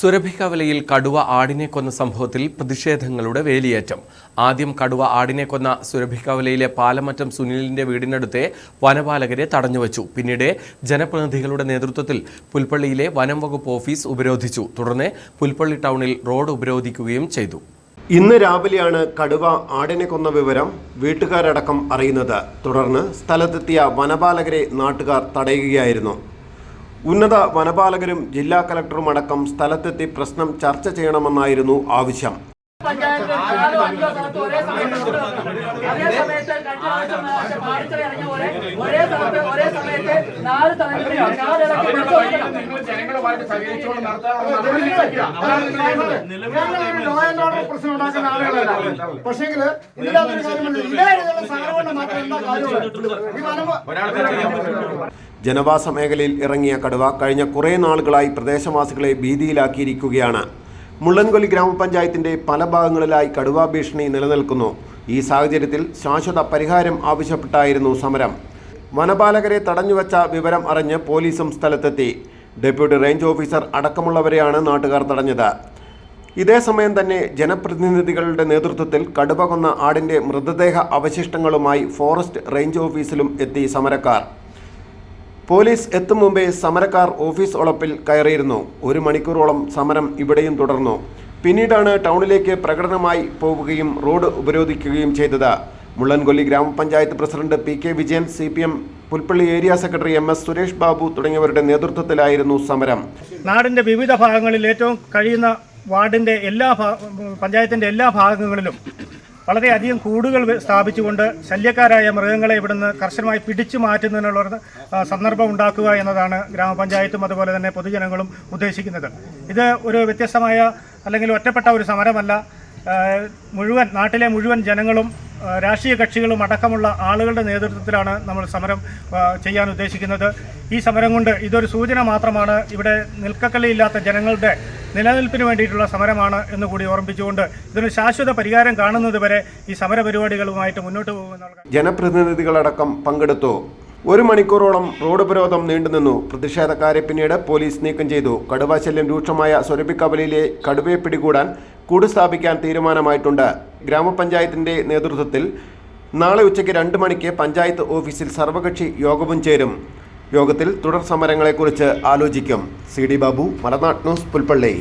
സുരഭിക്കവലയിൽ കടുവ ആടിനെ കൊന്ന സംഭവത്തിൽ പ്രതിഷേധങ്ങളുടെ വേലിയേറ്റം. ആദ്യം കടുവ ആടിനെ കൊന്ന സുരഭിക്കവലയിലെ പാലമറ്റം സുനിലിന്റെ വീടിനടുത്തെ വനപാലകരെ തടഞ്ഞുവച്ചു. പിന്നീട് ജനപ്രതിനിധികളുടെ നേതൃത്വത്തിൽ പുൽപ്പള്ളിയിലെ വനം വകുപ്പ് ഓഫീസ് ഉപരോധിച്ചു. തുടർന്ന് പുൽപ്പള്ളി ടൗണിൽ റോഡ് ഉപരോധിക്കുകയും ചെയ്തു. ഇന്ന് രാവിലെയാണ് കടുവ ആടിനെ കൊന്ന വിവരം വീട്ടുകാരടക്കം അറിയുന്നത്. തുടർന്ന് സ്ഥലത്തെത്തിയ വനപാലകരെ നാട്ടുകാർ തടയുകയായിരുന്നു. ഉന്നത വനപാലകരും ജില്ലാ കലക്ടറും അടക്കം സ്ഥലത്തെത്തി പ്രശ്നം ചർച്ച ചെയ്യണമെന്നായിരുന്നു ആവശ്യം. പഞ്ചായത്ത് നാലോ അഞ്ചോ സ്ഥലത്ത് ഒരേ സമയത്ത് അതേ സമയത്ത് കഴിഞ്ഞ പ്രാവശ്യം ഇറങ്ങിയ പോലെ ഒരേ സ്ഥലത്ത് ഒരേ സമയത്ത് നാല് സ്ഥലങ്ങളിൽ പ്രശ്നം ഉണ്ടാക്കുന്ന ആളുകളല്ല പക്ഷേങ്കിൽ ഇതിനകത്തൊരു കാര്യമുണ്ട് ഇതേ ജനവാസ മേഖലയിൽ ഇറങ്ങിയ കടുവ കഴിഞ്ഞ കുറേ നാളുകളായി പ്രദേശവാസികളെ ഭീതിയിലാക്കിയിരിക്കുകയാണ്. മുള്ളൻകൊല്ലി ഗ്രാമപഞ്ചായത്തിന്റെ പല ഭാഗങ്ങളിലായി കടുവാ ഭീഷണി നിലനിൽക്കുന്നു. ഈ സാഹചര്യത്തിൽ ശാശ്വത പരിഹാരം ആവശ്യപ്പെട്ടായിരുന്നു സമരം. വനപാലകരെ തടഞ്ഞുവച്ച വിവരം അറിഞ്ഞ് പോലീസും സ്ഥലത്തെത്തി. ഡെപ്യൂട്ടി റേഞ്ച് ഓഫീസർ അടക്കമുള്ളവരെയാണ് നാട്ടുകാർ തടഞ്ഞത്. ഇതേസമയം തന്നെ ജനപ്രതിനിധികളുടെ നേതൃത്വത്തിൽ കടുവ കൊന്ന ആടിന്റെ മൃതദേഹ അവശിഷ്ടങ്ങളുമായി ഫോറസ്റ്റ് റേഞ്ച് ഓഫീസിലും എത്തി സമരക്കാർ. പോലീസ് എത്തും മുമ്പേ സമരക്കാർ ഓഫീസ് വളപ്പിൽ കയറിയിരുന്നു. ഒരു മണിക്കൂറോളം സമരം ഇവിടെയും തുടർന്നു. പിന്നീടാണ് ടൗണിലേക്ക് പ്രകടനമായി പോവുകയും റോഡ് ഉപരോധിക്കുകയും ചെയ്തത്. മുള്ളൻകൊല്ലി ഗ്രാമപഞ്ചായത്ത് president P K Vijayan C P M Pulpally area secretary M S Suresh Babu തുടങ്ങിയവരുടെ നേതൃത്വത്തിലായിരുന്നു സമരം. നാടിന്റെ വിവിധ ഭാഗങ്ങളിൽ ഏറ്റവും കഴിയുന്ന വാർഡിന്റെ എല്ലാ പഞ്ചായത്തിന്റെ എല്ലാ ഭാഗങ്ങളിലും വളരെയധികം കൂടുകൾ സ്ഥാപിച്ചുകൊണ്ട് ശല്യക്കാരായ മൃഗങ്ങളെ ഇവിടുന്ന് കർശനമായി പിടിച്ചു മാറ്റുന്നതിനുള്ള സന്ദർഭം ഉണ്ടാക്കുക എന്നതാണ് ഗ്രാമപഞ്ചായത്തും അതുപോലെ തന്നെ പൊതുജനങ്ങളും ഉദ്ദേശിക്കുന്നത്. ഇത് ഒരു വ്യത്യസ്തമായ അല്ലെങ്കിൽ ഒറ്റപ്പെട്ട ഒരു സമരമല്ല. മുഴുവൻ നാട്ടിലെ മുഴുവൻ ജനങ്ങളും രാഷ്ട്രീയ കക്ഷികളും അടക്കമുള്ള ആളുകളുടെ നേതൃത്വത്തിലാണ് നമ്മൾ സമരം ചെയ്യാൻ ഉദ്ദേശിക്കുന്നത്. ഈ സമരം കൊണ്ട് ഇതൊരു സൂചന മാത്രമാണ്. ഇവിടെ നിൽക്കക്കളിയില്ലാത്ത ജനങ്ങളുടെ നിലനിൽപ്പിന് വേണ്ടിയിട്ടുള്ള സമരമാണ് എന്ന് കൂടി ഓർമ്മിപ്പിച്ചുകൊണ്ട് ഇതിന് ശാശ്വത പരിഹാരം കാണുന്നത് വരെ ഈ സമരപരിപാടികളുമായിട്ട് മുന്നോട്ട് പോകുമെന്നുള്ള ജനപ്രതിനിധികളടക്കം പങ്കെടുത്തു. ഒരു മണിക്കൂറോളം റോഡ് ഉപരോധം നീണ്ടുനിന്നു പ്രതിഷേധക്കാരെ പിന്നീട് പോലീസ് നീക്കം ചെയ്തു. കടുവ ശല്യം രൂക്ഷമായ സ്വരപ്പിക്കവലയിലെ കടുവയെ പിടികൂടാൻ കൂട് സ്ഥാപിക്കാൻ തീരുമാനമായിട്ടുണ്ട്. ഗ്രാമപഞ്ചായത്തിന്റെ നേതൃത്വത്തിൽ നാളെ ഉച്ചയ്ക്ക് രണ്ട് മണിക്ക് പഞ്ചായത്ത് ഓഫീസിൽ സർവകക്ഷി യോഗവും ചേരും. യോഗത്തിൽ തുടർ സമരങ്ങളെക്കുറിച്ച് ആലോചിക്കും C D Babu Malanad news Pulpally.